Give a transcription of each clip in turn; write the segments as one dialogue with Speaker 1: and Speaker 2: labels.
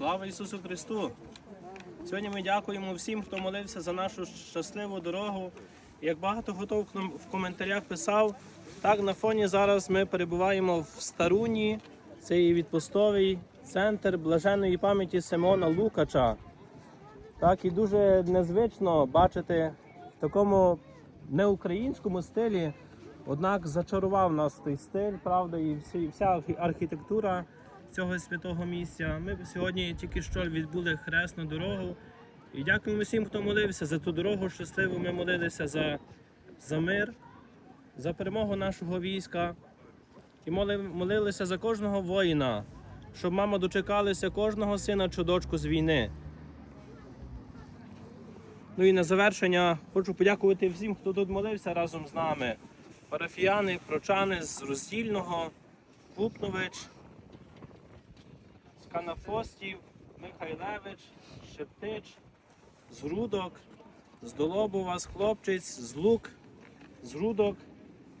Speaker 1: Слава Ісусу Христу! Сьогодні ми дякуємо всім, хто молився за нашу щасливу дорогу. Як багато хто в коментарях писав, так на фоні зараз ми перебуваємо в Старуні. Це є відпустовий центр блаженої пам'яті Симона Лукача. Так, і дуже незвично бачити в такому неукраїнському стилі. Однак зачарував нас той стиль, правда, і вся архітектура цього святого місця. Ми сьогодні тільки що відбули хресну дорогу. І дякуємо всім, хто молився за ту дорогу щасливу. Ми молилися за, за мир, за перемогу нашого війська. І моли- молилися за кожного воїна, щоб мама дочекалися кожного сина чи дочку з війни. Ну і на завершення хочу подякувати всім, хто тут молився разом з нами. Парафіяни, прочани з Роздільного, Купнович, Канафостів, Михайлевич, Шептич, з Грудок, з Долобова, з Хлопчиць, з Лук,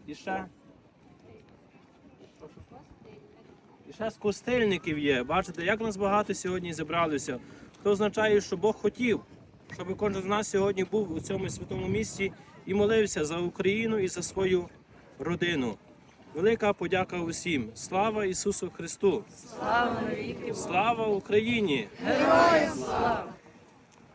Speaker 1: і ще. І ще з костильників є. Бачите, як нас багато сьогодні зібралося. Це означає, що Бог хотів, щоб кожен з нас сьогодні був у цьому святому місці і молився за Україну і за свою родину. Велика подяка усім. Слава Ісусу Христу!
Speaker 2: Слава навіки!
Speaker 1: Слава Україні!
Speaker 2: Героям слава!